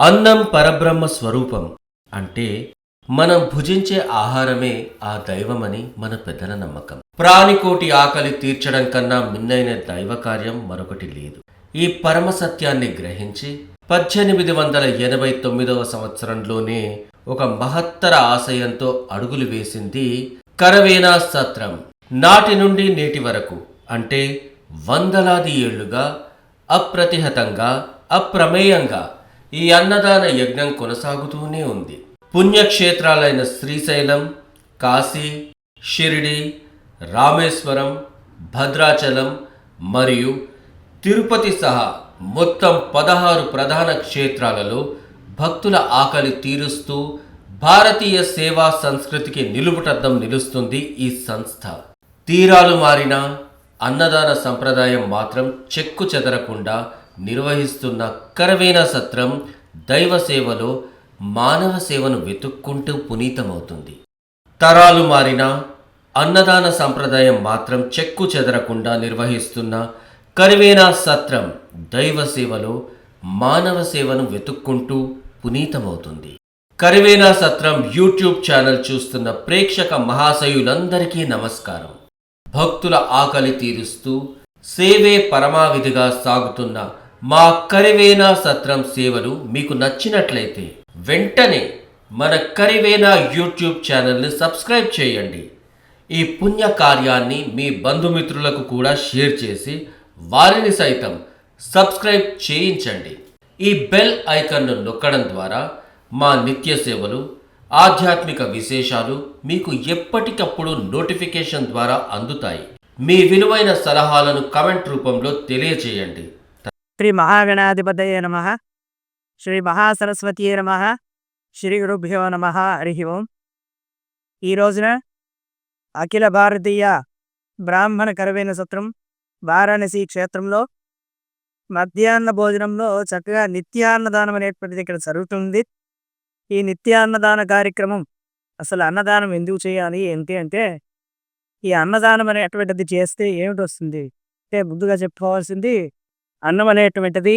అన్నం పరబ్రహ్మ స్వరూపం అంటే మనం భుజించే ఆహారమే ఆ దైవమని మన పెద్దల నమ్మకం. ప్రాణికోటి ఆకలి తీర్చడం కన్నా మిన్నైన దైవ కార్యం మరొకటి లేదు. ఈ పరమ సత్యాన్ని గ్రహించి పద్దెనిమిది వందల ఎనభై తొమ్మిదవ సంవత్సరంలోనే ఒక మహత్తర ఆశయంతో అడుగులు వేసింది కరవేనా సత్రం. నాటి నుండి నేటి వరకు అంటే వందలాది ఏళ్ళుగా అప్రతిహతంగా అప్రమేయంగా ఈ అన్నదాన యజ్ఞం కొనసాగుతూనే ఉంది. పుణ్యక్షేత్రాలైన శ్రీశైలం కాశీ షిరిడి రామేశ్వరం భద్రాచలం మరియు తిరుపతి సహా మొత్తం పదహారు ప్రధాన క్షేత్రాలలో భక్తుల ఆకలి తీరుస్తూ భారతీయ సేవా సంస్కృతికి నిలుపుటద్దం నిలుస్తుంది ఈ సంస్థ. తీరాలు మారిన అన్నదాన సంప్రదాయం మాత్రం చెక్కు చెదరకుండా నిర్వహిస్తున్న కరవేణ సత్రం దైవ సేవలో మానవ సేవను వెతుక్కుంటూ పునీతమవుతుంది. తరాలు మారిన అన్నదాన సంప్రదాయం మాత్రం చెక్కు చెదరకుండా నిర్వహిస్తున్న కరివేనా సత్రం దైవ సేవలో మానవ సేవను వెతుక్కుంటూ పునీతమవుతుంది. కరివేనా సత్రం యూట్యూబ్ ఛానల్ చూస్తున్న ప్రేక్షక మహాశయులందరికీ నమస్కారం. భక్తుల ఆకలి తీరుస్తూ సేవే పరమావిధిగా సాగుతున్న మా కరివేనా సత్రం సేవలు మీకు నచ్చినట్లయితే వెంటనే మన కరివేనా యూట్యూబ్ ఛానల్ని సబ్స్క్రైబ్ చేయండి. ఈ పుణ్య కార్యాన్ని మీ బంధుమిత్రులకు కూడా షేర్ చేసి వారిని సైతం సబ్స్క్రైబ్ చేయించండి. ఈ బెల్ ఐకన్ను నొక్కడం ద్వారా మా నిత్య సేవలు ఆధ్యాత్మిక విశేషాలు మీకు ఎప్పటికప్పుడు నోటిఫికేషన్ ద్వారా అందుతాయి. మీ విలువైన సలహాలను కమెంట్ రూపంలో తెలియచేయండి శ్రీ మహాగణాధిపతయ నమ శ్రీ మహాసరస్వతీయ నమ శ్రీ గురుభ్యో నమ హరి ఓం ఈ రోజున అఖిల భారతీయ బ్రాహ్మణ కరవైన సత్రం వారాణసి క్షేత్రంలో మధ్యాహ్న భోజనంలో చక్కగా నిత్యాన్నదానం అనేటువంటిది ఇక్కడ జరుగుతుంది. ఈ నిత్యాన్నదాన కార్యక్రమం అసలు అన్నదానం ఎందుకు చేయాలి? ఏంటి అంటే ఈ అన్నదానం అనేటువంటిది చేస్తే ఏమిటి వస్తుంది? అంటే ముందుగా చెప్పుకోవాల్సింది అన్నం అనేటువంటిది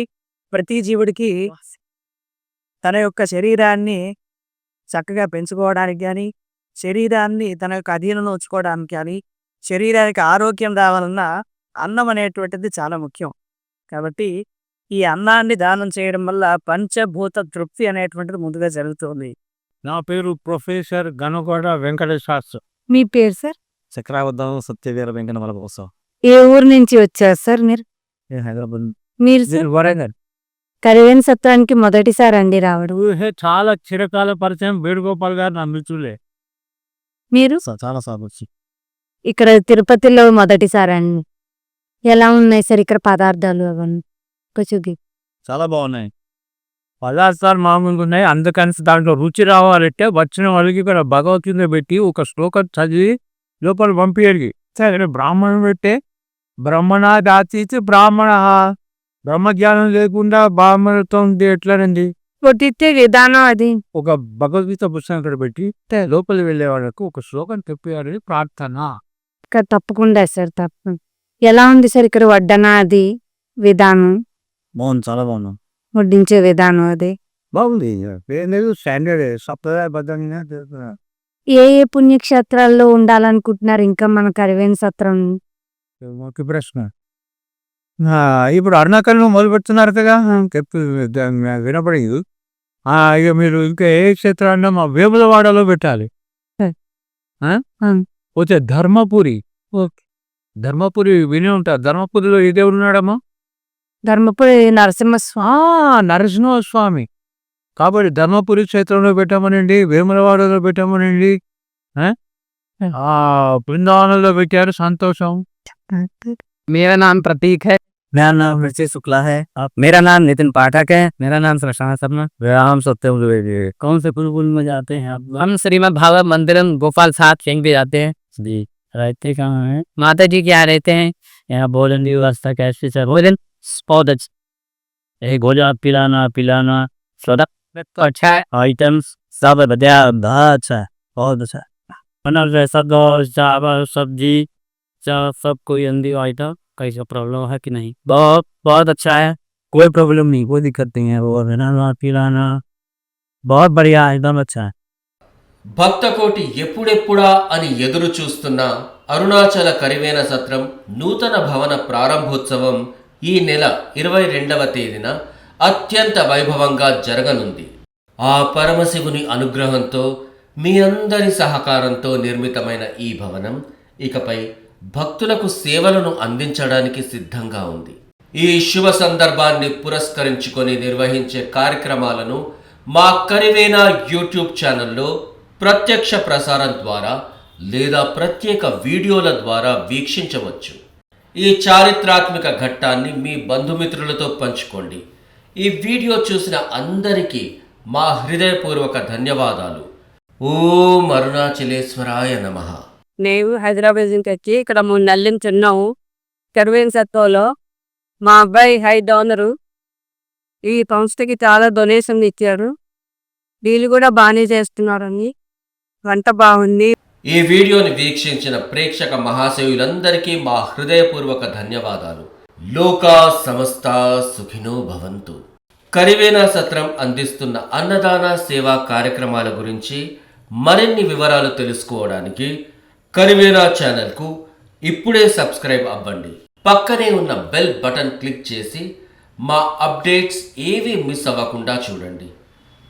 ప్రతి జీవుడికి తన యొక్క శరీరాన్ని చక్కగా పెంచుకోవడానికి కానీ శరీరాన్ని తన యొక్క అధీనంలో ఉంచుకోవడానికి కానీ శరీరానికి ఆరోగ్యం రావాలన్నా అన్నం అనేటువంటిది చాలా ముఖ్యం. కాబట్టి ఈ అన్నాన్ని దానం చేయడం వల్ల పంచభూత తృప్తి అనేటువంటిది ముందుగా జరుగుతుంది. నా పేరు ప్రొఫెసర్ గనగొండ వెంకటేష్ శాస్త్రి మీ పేరు సార్? చక్రావద్దం సత్యవీర వెంకట కోసం ఏ ఊరు నుంచి వచ్చారు సార్ మీరు? హైదరాబాద్ మీరు సార్ వరంగల్. కరివేన సత్రానికి మొదటిసారి అండి రావడం. ఊహే చాలా చిరకాల పరిచయం వేణుగోపాల్ గారు నా మిత్రులే. మీరు? చాలా సార్లు వచ్చి. ఇక్కడ తిరుపతిలో మొదటిసారి అండి. ఎలా ఉన్నాయి సార్ ఇక్కడ పదార్థాలు అవన్నీ? కొంచెం చాలా బాగున్నాయి. పదార్థాలు మామూలుగా ఉన్నాయి. అందుకని దాంట్లో రుచి రావాలంటే వచ్చిన వాళ్ళకి ఇక్కడ భగవద్గీత పెట్టి ఒక శ్లోకం చదివి లోపల పంపించడానికి సరే బ్రాహ్మణం పెట్టే బ్రహ్మణ దాచితే బ్రాహ్మణ. బ్రహ్మజ్ఞానం లేకుండా బ్రాహ్మణత్వం ఎట్లానండి? విధానం అది. ఒక భగవద్గీత పుస్తకం ఇక్కడ పెట్టి లోపలి వెళ్ళే వాళ్ళకు ఒక శ్లోకం తెప్పియాలని ప్రార్థన. ఇక్కడ తప్పకుండా సార్ తప్ప ఎలా ఉంది సార్ ఇక్కడ వడ్డన అది విధానం? బాగుంది చాలా బాగుంది. వడ్డించే విధానం అది. బాగుంది. స్టాండర్డ్ సంప్రదాయబద్ధంగా చేస్తున్నారు. ఏ ఏ పుణ్యక్షేత్రాల్లో ఉండాలనుకుంటున్నారు? ఇంకా మన కరివేన సత్రం ఒక ప్రశ్న. ఇప్పుడు అరుణాచలం మొదలు పెడుతున్నారు కదా చెప్పి వినపడదు. ఇక మీరు ఇంకా ఏ క్షేత్రాన్న మా వేములవాడలో పెట్టాలి. పోతే ధర్మపురి. ధర్మపురి విని ఉంటారు ధర్మపురిలో ఏ దేవుడు ఉన్నాడమ్మా? ధర్మపురి నరసింహస్వామి నరసింహస్వామి. కాబట్టి ధర్మపురి క్షేత్రంలో పెట్టామనండి వేములవాడలో పెట్టామనండి బృందావనంలో పెట్టారు సంతోషం. मेरा नाम प्रतीक है। मेरा नाम ऋषि शुक्ला है। आप मेरा नाम नितिन पाठक है। मेरा नाम प्रशांत शर्मा। राम सत्यम द्विवेदी। कौन से पुल में जाते हैं आप? हम श्रीमद भागवत मंदिरम गोपाल साथ यहीं पे जाते हैं। जी। रहते कहाँ हैं? माता जी क्या रहते हैं? यहाँ भोजन की व्यवस्था कैसे सर? भोजन? बहुत अच्छा भोजन पिलाना पिलाना सदा तो अच्छा है। आइटम्स सब बढ़िया बहुत अच्छा है बहुत अच्छा दाल चावल सब्ज़ी चावल सब कोई हिंदी आइटम कैसा प्रॉब्लम है कि नहीं बहुत बहुत अच्छा है कोई प्रॉब्लम नहीं कोई दिक्कत नहीं है वो बनाना पिलाना बहुत बढ़िया एकदम अच्छा है భక్తకోటి ఎప్పుడెప్పుడా అని ఎదురు చూస్తున్న అరుణాచల కరివేన సత్రం నూతన భవన ప్రారంభోత్సవం ఈ నెల ఇరవై రెండవ తేదీన అత్యంత వైభవంగా జరగనుంది ఆ పరమశివుని అనుగ్రహంతో మీ అందరి సహకారంతో నిర్మితమైన ఈ భవనం ఇకపై భక్తులకు సేవలను అందించడానికి సిద్ధంగా ఉంది. ఈ శుభ సందర్భాన్ని పురస్కరించుకొని నిర్వహించే కార్యక్రమాలను మా కరివేనా యూట్యూబ్ ఛానల్లో ప్రత్యక్ష ప్రసారం ద్వారా లేదా ప్రత్యేక వీడియోల ద్వారా వీక్షించవచ్చు. ఈ చారిత్రాత్మక ఘట్టాన్ని మీ బంధుమిత్రులతో పంచుకోండి. ఈ వీడియో చూసిన అందరికీ మా హృదయపూర్వక ధన్యవాదాలు. ఓం అరుణాచలేశ్వరాయ నమః. నేను హైదరాబాద్ నుంచి వచ్చి ఇక్కడ మూడు నెలల నుంచి ఉన్నాము కరువేన్ సత్వంలో మా అబ్బాయి హై డోనరు. ఈ సంస్థకి చాలా డొనేషన్ ఇచ్చారు. వీళ్ళు కూడా బాగానే చేస్తున్నారని. వంట బాగుంది. ఈ వీడియోని వీక్షించిన ప్రేక్షక మహాశయులందరికీ మా హృదయపూర్వక ధన్యవాదాలు. లోకా సమస్త సుఖినో భవంతు. కరివేనా సత్రం అందిస్తున్న అన్నదాన సేవా కార్యక్రమాల గురించి మరిన్ని వివరాలు తెలుసుకోవడానికి కరివేనా ఛానల్కు ఇప్పుడే సబ్స్క్రైబ్ అవ్వండి. పక్కనే ఉన్న బెల్ బటన్ క్లిక్ చేసి మా అప్డేట్స్ ఏవి మిస్ అవ్వకుండా చూడండి.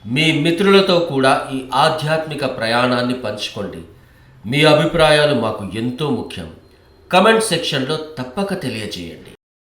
మీ మిత్రులతో కూడా ఈ ఆధ్యాత్మిక ప్రయాణాన్ని పంచుకోండి. మీ అభిప్రాయాలు మాకు ఎంతో ముఖ్యం. కమెంట్ సెక్షన్లో తప్పక తెలియజేయండి.